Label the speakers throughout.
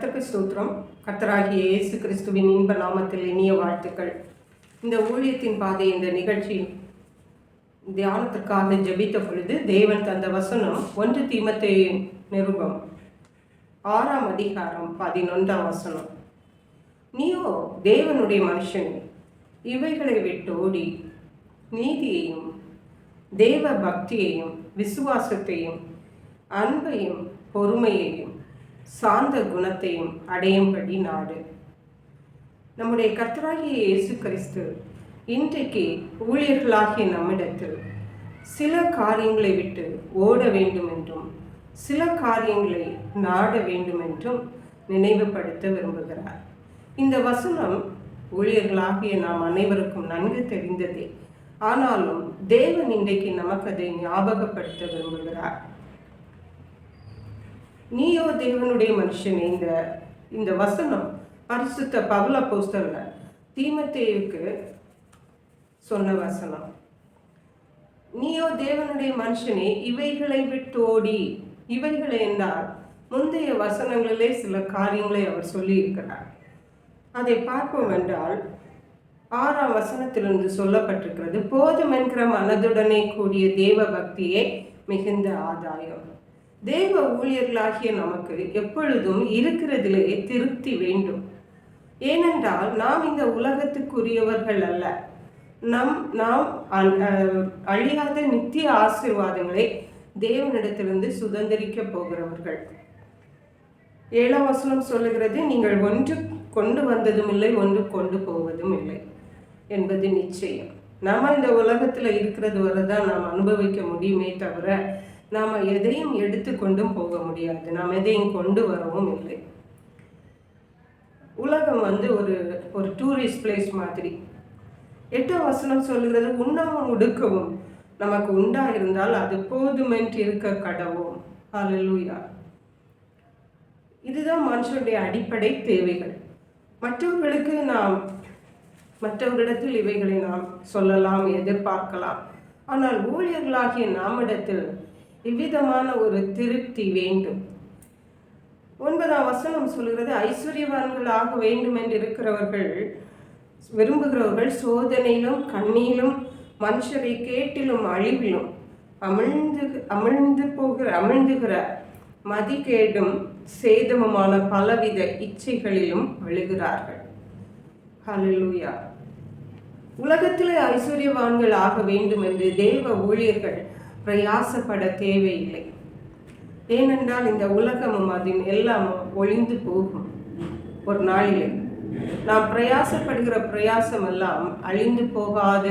Speaker 1: கர்த்தருக்கு ஸ்தோத்திரம். கர்த்தராகிய இயேசு கிறிஸ்துவின் இன்ப நாமத்தில் இனிய வாழ்த்துக்கள். இந்த ஊழியத்தின் பாதை இந்த நிகழ்ச்சி தியானத்திற்காக ஜெபித்த பொழுது தேவன் தந்த வசனம் ஒன்று தீமத்தை நிருபம். ஆறாம் அதிகாரம் பதினொன்றாம் வசனம். நீயோ தேவனுடைய மனுஷன் இவைகளை விட்டு ஓடி. நீதியையும் தேவ பக்தியையும் விசுவாசத்தையும் அன்பையும் பொறுமையையும் சார்ந்த குணத்தையும் அடையும்படி நாடு. நம்முடைய கர்த்தராகிய இயேசு கிறிஸ்து இன்றைக்கு ஊழியர்களாகிய நம்மிடத்தில் சில காரியங்களை விட்டு ஓட வேண்டும் என்றும் சில காரியங்களை நாட வேண்டும் என்றும் நினைவுபடுத்த விரும்புகிறார். இந்த வசனம் ஊழியர்களாகிய நாம் அனைவருக்கும் நன்கு தெரிந்ததே. ஆனாலும் தேவன் இன்றைக்கு நமக்கு அதை ஞாபகப்படுத்த விரும்புகிறார். நீயோ தேவனுடைய மனுஷனே இந்த இந்த வசனம் பரிசுத்த பவுல போஸ்தல தீமத்தேவுக்கு சொன்ன வசனம். நீயோ தேவனுடைய மனுஷனே இவைகளை விட்டு ஓடி இவைகளை என்றால் முந்தைய வசனங்களிலே சில காரியங்களை அவர் சொல்லியிருக்கிறார். அதை பார்ப்போம் என்றால் ஆறாம் வசனத்திலிருந்து சொல்லப்பட்டிருக்கிறது போதும் என்கிற மனதுடனே கூடிய தேவ பக்தியே மிகுந்த ஆதாயம். தேவ ஊழியர்களாகிய நமக்கு எப்பொழுதும் இருக்கிறதிலே திருப்தி வேண்டும். ஏனென்றால் நாம் இந்த உலகத்துக்குரியவர்கள் அல்ல. நம் நாம் அ- அழியாத நித்திய ஆசீர்வாதங்களை தேவனிடத்திலிருந்து சுதந்திரிக்க போகிறவர்கள். ஏழாம் வசனம் சொல்லுகிறது நீங்கள் ஒன்று கொண்டு வந்ததும் இல்லை ஒன்று கொண்டு போவதும் இல்லை என்பது நிச்சயம். நாம் இந்த உலகத்தில் இருக்கிறது வரை தான் நாம் அனுபவிக்க முடியுமே தவிர நாம் எதையும் எடுத்து கொண்டும் போக முடியாது. நாம் எதையும் கொண்டு வரவும் இல்லை. உலகம் வந்து ஒரு ஒரு டூரிஸ்ட் பிளேஸ் மாதிரி. எட்டாம் வசனம் சொல்கிறது உண்ணாவும் உடுக்கவும் நமக்கு உண்டா இருந்தால் அது போதுமென்று இருக்க கடவும் அலலூயா இதுதான் மனுஷனுடைய அடிப்படை தேவைகள். மற்றவர்களுக்கு நாம் மற்றவரிடத்தில் இவைகளை நாம் சொல்லலாம் எதிர்பார்க்கலாம். ஆனால் ஊழியர்களாகிய நாமிடத்தில் இவ்விதமான ஒரு திருப்தி வேண்டும். ஒன்பதாம் வசனம் சொல்கிறது ஐஸ்வர்யவான்கள் ஆக வேண்டும் என்று இருக்கிறவர்கள் விரும்புகிறவர்கள் சோதனையிலும் கண்ணியிலும் மனுஷரை கேட்டிலும் அழிவிலும் அமிழ்ந்து அமிழ்ந்து போகிற அமிழ்ந்துகிற மதிகேடும் சேதமுமான பலவித இச்சைகளிலும் விழுகிறார்கள் ஹalleluya. உலகத்திலே ஐஸ்வர்யவான்கள் ஆக வேண்டும் என்று தேவ ஊழியர்கள் பிரயாசப்பட தேவையில்லை. ஏனென்றால் இந்த உலகமும் அதன் எல்லாம் ஒழிந்து போகும். ஒரு நாளிலே நாம் பிரயாசப்படுகிற பிரயாசம் எல்லாம் அழிந்து போகாத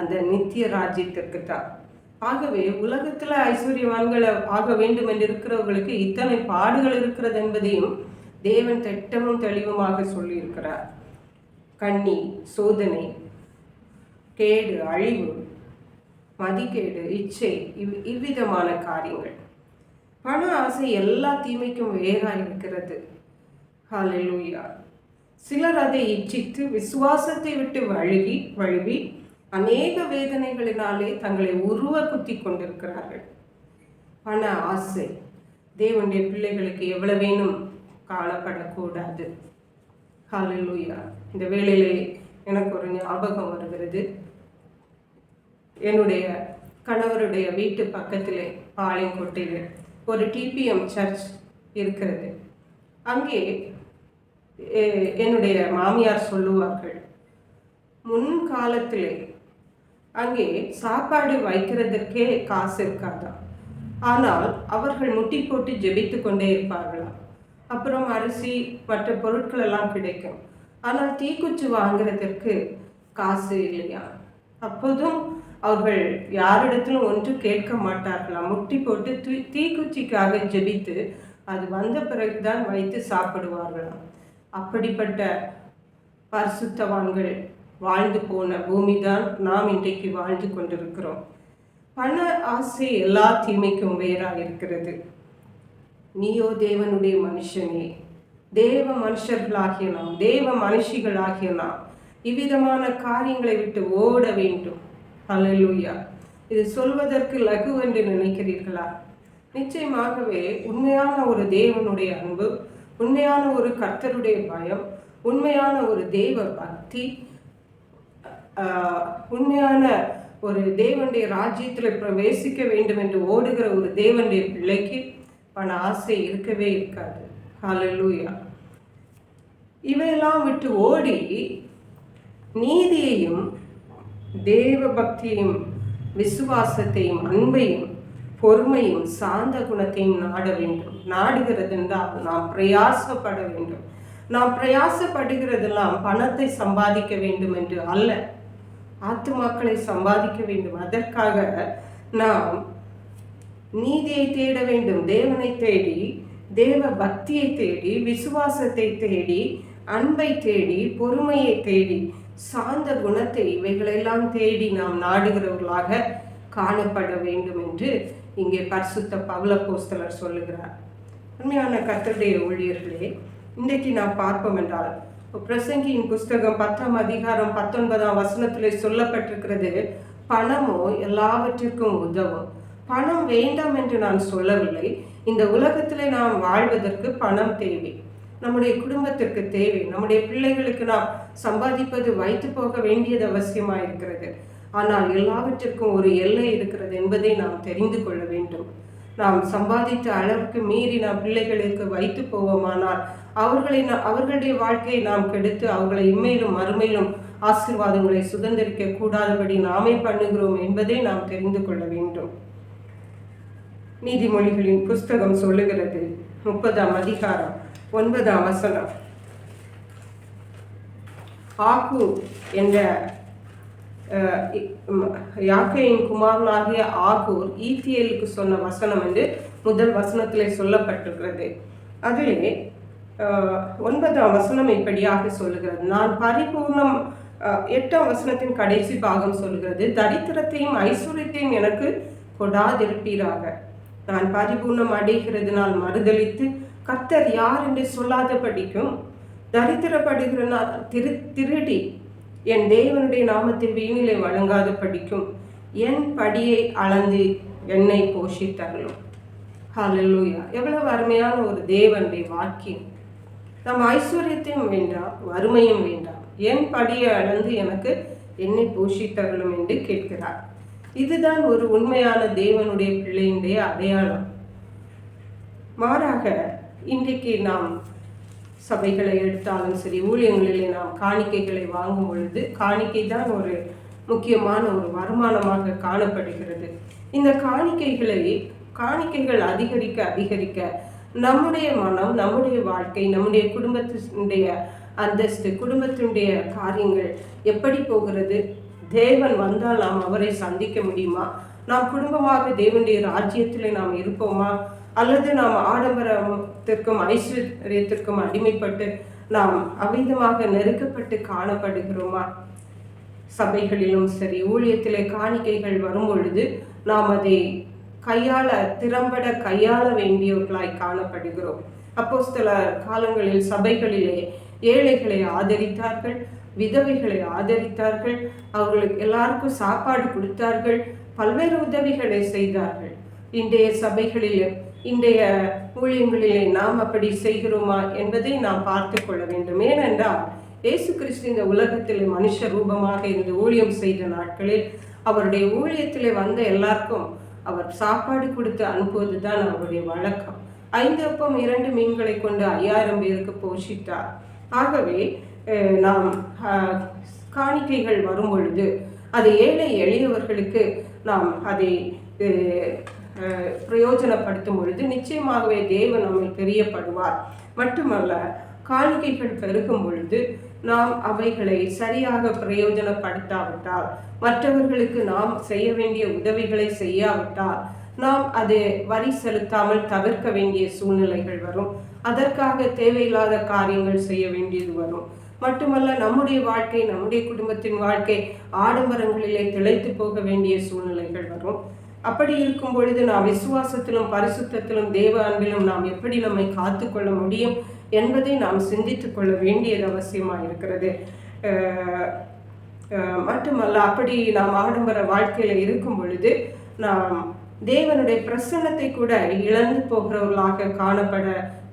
Speaker 1: அந்த நித்திய ராஜ்யத்திற்கு தான். ஆகவே உலகத்தில் ஐஸ்வர்யவான்கள் ஆக வேண்டும் என்று இருக்கிறவர்களுக்கு இத்தனை பாடுகள் இருக்கிறது என்பதையும் தேவன் திட்டமும் தெளிவுமாக சொல்லியிருக்கிறார். கண்ணி சோதனை கேடு அழிவு மதிக்கேடு இச்சை இவ் இவ்விதமான காரியங்கள். பண ஆசை எல்லா தீமைக்கும் வேறாக இருக்கிறது ஹalleluya. சிலர் அதை இச்சித்து விசுவாசத்தை விட்டு வழுகி வழுவி அநேக வேதனைகளினாலே தங்களை உருவ குத்தி கொண்டிருக்கிறார்கள். பண ஆசை. தேவனுடைய பிள்ளைகளுக்கு எவ்வளவேனும் காணப்படக்கூடாது. ஹalleluya. இந்த வேளையிலே எனக்கு ஒரு ஞாபகம் வருகிறது. என்னுடைய கணவருடைய வீட்டு பக்கத்திலே பாளையங்கோட்டையில் ஒரு டிபிஎம் சர்ச் இருக்கிறது. அங்கே என்னுடைய மாமியார் சொல்லுவார்கள் முன் காலத்திலே அங்கே சாப்பாடு வைக்கிறதுக்கே காசு இருக்காதான் ஆனால் அவர்கள் முட்டி போட்டு ஜெபித்து கொண்டே இருப்பார்களாம் அப்புறம் அரிசி மற்ற பொருட்கள் எல்லாம் கிடைக்கும். ஆனால் தீக்குச்சி வாங்குறதற்கு காசு இல்லையா? அப்போதும் அவர்கள் யாரிடத்திலும் ஒன்று கேட்க மாட்டார்களாம். முட்டி போட்டு தீ தீக்குச்சிக்காக ஜெபித்து அது வந்த பிறகுதான் வைத்து சாப்பிடுவார்களாம். அப்படிப்பட்ட பரிசுத்தவான்கள் வாழ்ந்து போன பூமி தான் நாம் இன்றைக்கு வாழ்ந்து கொண்டிருக்கிறோம். பண ஆசை எல்லா தீமைக்கும் வேறாக இருக்கிறது நீயோ தேவனுடைய மனுஷனே தேவ மனுஷர்களாகிய நாம் தேவ மனுஷிகளாகிய நாம் இவ்விதமான காரியங்களை விட்டு ஓட வேண்டும். ஹalleluya. இது சொல்வதற்கு லகு என்று நினைக்கிறீர்களா? நிச்சயமாகவே உண்மையான ஒரு தேவனுடைய அன்பு உண்மையான ஒரு கர்த்தருடைய பயம் உண்மையான ஒரு தெய்வ பக்தி ஆஹ், உண்மையான ஒரு தேவனுடைய ராஜ்யத்தில் பிரவேசிக்க வேண்டும் என்று ஓடுகிற ஒரு தேவனுடைய பிள்ளைக்கு பண ஆசை இருக்கவே இருக்காது. ஹலலூயா இவையெல்லாம் விட்டு ஓடி நீதியையும் தேவ பக்தியையும் விசுவாசத்தையும் அன்பையும் பொறுமையும் சாந்த குணத்தையும் நாட வேண்டும். நாடுகிறது என்றால் நாம் பிரயாசப்பட வேண்டும். நாம் பிரயாசப்படுகிறதெல்லாம் பணத்தை சம்பாதிக்க வேண்டும் என்று அல்ல. ஆத்துமாக்களை சம்பாதிக்க வேண்டும். அதற்காக நாம் நீதியை தேட வேண்டும். தேவனை தேடி தேவ பக்தியை தேடி விசுவாசத்தை தேடி அன்பை தேடி பொறுமையை தேடி சார்ந்த குணத்தை இவைகளெல்லாம் தேடி நாம் நாடுகிறவர்களாக காணப்பட வேண்டும் என்று இங்கே பரிசுத்த பவுல போஸ்தலர் சொல்லுகிறார். உண்மையான கத்தருடைய ஊழியர்களே இன்றைக்கு நாம் பார்ப்போம் என்றால் பிரசங்கியின் புஸ்தகம் பத்தாம் அதிகாரம் பத்தொன்பதாம் வசனத்தில் சொல்லப்பட்டிருக்கிறது பணமோ எல்லாவற்றிற்கும் உதவும். பணம் வேண்டாம் என்று நான் சொல்லவில்லை. இந்த உலகத்திலே நாம் வாழ்வதற்கு பணம் தேவை. நம்முடைய குடும்பத்திற்கு தேவை. நம்முடைய பிள்ளைகளுக்கு நாம் சம்பாதிப்பது வைத்து போக வேண்டியது அவசியமாக இருக்கிறது. ஆனால் எல்லாவற்றிற்கும் ஒரு எல்லை இருக்கிறது என்பதை நாம் தெரிந்து கொள்ள வேண்டும். நாம் சம்பாதித்த அளவுக்கு மீறி நாம் பிள்ளைகளுக்கு வைத்து போவோமானால் அவர்களை நாம் அவர்களுடைய வாழ்க்கையை நாம் கெடுத்து அவர்களை இம்மையிலும் மறுமையிலும் ஆசீர்வாதங்களை சுதந்திரிக்க கூடாதபடி நாமே பண்ணுகிறோம் என்பதை நாம் தெரிந்து கொள்ள வேண்டும். நீதிமொழிகளின் புஸ்தகம் சொல்லுகிறது. முப்பதாம் அதிகாரம். ஒன்பதாம் வசனம். ஆகு என்ற யாக்கையின் குமாரனாகிய ஆகூர் ஈத்தியலுக்கு சொன்ன வசனம் வந்து முதல் வசனத்திலே சொல்லப்பட்டிருக்கிறது. அதிலே ஒன்பதாம் வசனம் இப்படியாக சொல்லுகிறது. நான் பரிபூர்ணம் எட்டாம் வசனத்தின் கடைசி பாகம் சொல்கிறது தரித்திரத்தையும் ஐஸ்வர்யத்தையும் எனக்கு கொடாதிருப்பீராக. நான் பரிபூர்ணம் அடைகிறதுனால் மறுதளித்து கத்தர் யார் என்று சொல்லாத படிக்கும் தரித்திரப்படுகிற நான் திரு திருடி என் தேவனுடைய நாமத்தை வீணிலை வழங்காத படிக்கும் என் படியை அளந்து என்னை போஷித்தரலும் ஹலலூயா எவ்வளவு அருமையான ஒரு தேவனுடைய வாக்கியம். நம் ஐஸ்வர்யத்தையும் வேண்டாம் வறுமையும் வேண்டாம். என் படியை அளந்து எனக்கு என்னை போஷித்தரலும் என்று கேட்கிறார். இதுதான் ஒரு உண்மையான தேவனுடைய பிள்ளையினுடைய அடையாளம். மாறாக இன்றைக்கு நாம் சபைகளை எடுத்தாலும் சரி ஊழியங்களிலே நாம் காணிக்கைகளை வாங்கும் பொழுது காணிக்கை தான் ஒரு முக்கியமான ஒரு வருமானமாக காணப்படுகிறது. இந்த காணிக்கைகளை காணிக்கைகள் அதிகரிக்க அதிகரிக்க நம்முடைய மனம் நம்முடைய வாழ்க்கை நம்முடைய குடும்பத்தினுடைய அந்தஸ்து குடும்பத்தினுடைய காரியங்கள் எப்படி போகிறது? தேவன் வந்தால் நாம் அவரை சந்திக்க முடியுமா? நாம் குடும்பமாக தேவனுடைய ராஜ்யத்திலே நாம் இருப்போமா? அல்லது நாம் ஆடம்பரத்திற்கும் ஐஸ்வர்யத்திற்கும் அடிமைப்பட்டு நாம் அமிதமாக நெருக்கப்பட்டு காணப்படுகிறோமா? சபைகளிலும் சரி ஊழியத்திலே காணிக்கைகள் வரும் பொழுது நாம் அதை கையாள திறம்பட கையாள வேண்டியவர்களாய் காணப்படுகிறோம். அப்போஸ்தல காலங்களில் சபைகளிலே ஏழைகளை ஆதரித்தார்கள் விதவைகளை ஆதரித்தார்கள் அவர்களுக்கு எல்லாருக்கும் சாப்பாடு கொடுத்தார்கள் பல்வேறு உதவிகளை செய்தார்கள். இன்றைய சபைகளிலே இன்றைய ஊழியங்களிலே நாம் அப்படி செய்கிறோமா என்பதை நாம் பார்த்து கொள்ள வேண்டும். ஏனென்றால் இயேசு கிறிஸ்து இந்த உலகத்தில் மனுஷ ரூபமாக இருந்து ஊழியம் செய்த நாட்களில் அவருடைய ஊழியத்திலே வந்த எல்லாருக்கும் அவர் சாப்பாடு கொடுத்து அனுப்புவது தான் அவருடைய வழக்கம். ஐந்து அப்பம் இரண்டு மீன்களை கொண்டு ஐயாயிரம் பேருக்கு போஷித்தார். ஆகவே நாம் காணிக்கைகள் வரும் பொழுது அது ஏழை எளியவர்களுக்கு நாம் அதை பிரயோஜனப்படுத்தும் பொழுது நிச்சயமாகவே தேவன் நம்மை தெரியப்படுவார் மட்டுமல்ல காணிக்கைகள் பெருகும் பொழுது நாம் அவைகளை சரியாக பிரயோஜனப்படுத்தாவிட்டால் மற்றவர்களுக்கு நாம் செய்ய வேண்டிய உதவிகளை செய்யாவிட்டால் நாம் அது வரி செலுத்தாமல் தவிர்க்க வேண்டிய சூழ்நிலைகள் வரும். அதற்காக தேவையில்லாத காரியங்கள் செய்ய வேண்டியது வரும். மட்டுமல்ல நம்முடைய வாழ்க்கை நம்முடைய குடும்பத்தின் வாழ்க்கை ஆடம்பரங்களிலே திளைத்து போக வேண்டிய சூழ்நிலைகள் வரும். அப்படி இருக்கும் பொழுது நாம் விசுவாசத்திலும் பரிசுத்தத்திலும் தேவ அன்பிலும் நாம் எப்படி நம்மை காத்துக்கொள்ள முடியும் என்பதை நாம் சிந்தித்துக் கொள்ள வேண்டியது அவசியமாக இருக்கிறது. மட்டுமல்ல அப்படி நாம் ஆடம்பர வாழ்க்கையில இருக்கும் பொழுது நாம் தேவனுடைய பிரசன்னத்தை கூட இழந்து போகிறவர்களாக காணப்பட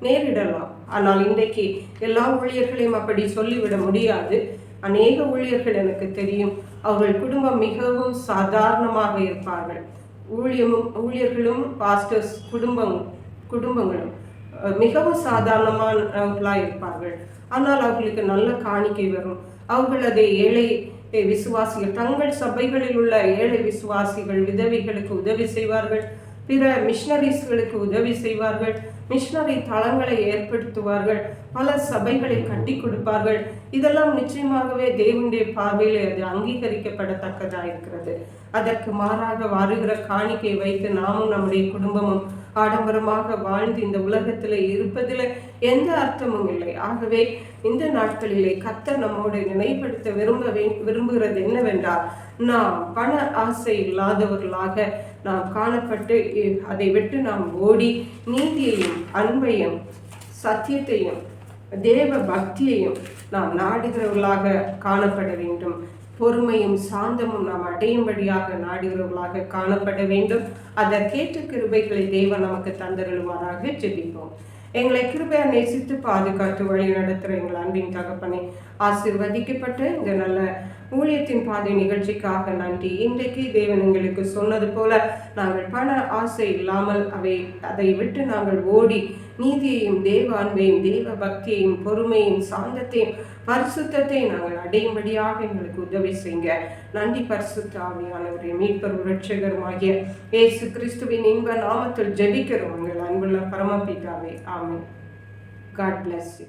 Speaker 1: நேரிடலாம். ஆனால் இன்றைக்கு எல்லா ஊழியர்களையும் அப்படி சொல்லிவிட முடியாது. அநேக ஊழியர்கள் எனக்கு தெரியும் அவர்கள் குடும்பம் மிகவும் சாதாரணமாக இருப்பார்கள். ஊழியமும் ஊழியர்களும் பாஸ்டர்ஸ் குடும்பம் குடும்பங்களும் மிகவும் சாதாரணமானவர்களாக இருப்பார்கள். ஆனால் அவர்களுக்கு நல்ல காணிக்கை வரும். அவர்கள் அதை ஏழை விசுவாசிகள் தங்கள் சபைகளில் உள்ள ஏழை விசுவாசிகள் விதவிகளுக்கு உதவி செய்வார்கள். பிற மிஷனரிஸ்களுக்கு உதவி செய்வார்கள். மிஷனரி தளங்களை ஏற்படுத்துவார்கள். பல சபைகளை கட்டி கொடுப்பார்கள். இதெல்லாம் நிச்சயமாகவே தேவனுடைய பார்வையில் அது அங்கீகரிக்கப்படத்தக்கதாக இருக்கிறது அதற்கு மாறாக வருகிற காணிக்கை வைத்து நாமும் நம்முடைய குடும்பமும் ஆடம்பரமாக வாழ்ந்து இந்த உலகத்தில் இருப்பதில் எந்த அர்த்தமும் இல்லை. ஆகவே இந்த நாட்களிலே கத்தர் நம்மோடு நினைப்படுத்த விரும்ப விரும்புகிறது என்னவென்றால் நாம் பண ஆசை இல்லாதவர்களாக நாம் காணப்பட்டு அதை விட்டு நாம் ஓடி நீதியையும் அன்பையும் சத்தியத்தையும் தேவ பக்தியையும் நாம் நாடுகிறவர்களாக காணப்பட வேண்டும். பொறுமையும் சாந்தமும் நாம் அடையும்படியாக நாடுகிறவர்களாக காணப்பட வேண்டும். அதற்கேற்ற கிருபைகளை தேவன் நமக்கு தந்தருளுவாராக ஜெபிப்போம். எங்களை கிருபையா நேசித்து பாதுகாத்து வழி நடத்துகிற எங்கள் அன்பின் தகப்பனை ஆசிர்வதிக்கப்பட்டு இந்த நல்ல ஊழியத்தின் பாதை நிகழ்ச்சிக்காக நன்றி. இன்றைக்கு தேவன் எங்களுக்கு சொன்னது போல நாங்கள் பண ஆசை இல்லாமல் அவை அதை விட்டு நாங்கள் ஓடி நீதியையும் தேவ அன்பையும் தேவ பக்தியையும் பொறுமையும் சாந்தத்தையும் பரிசுத்தத்தையும் நாங்கள் அடையும்படியாக எங்களுக்கு உதவி செய்யுங்க. நன்றி பரிசுத்த ஆவியானவரே மீட்பர் உரட்சகருமாகிய இயேசு கிறிஸ்துவின் இன்ப நாமத்தில் ஜெபிக்கிறோம். எங்கள் அன்புள்ள பரமபிதாவே ஆமென். God bless you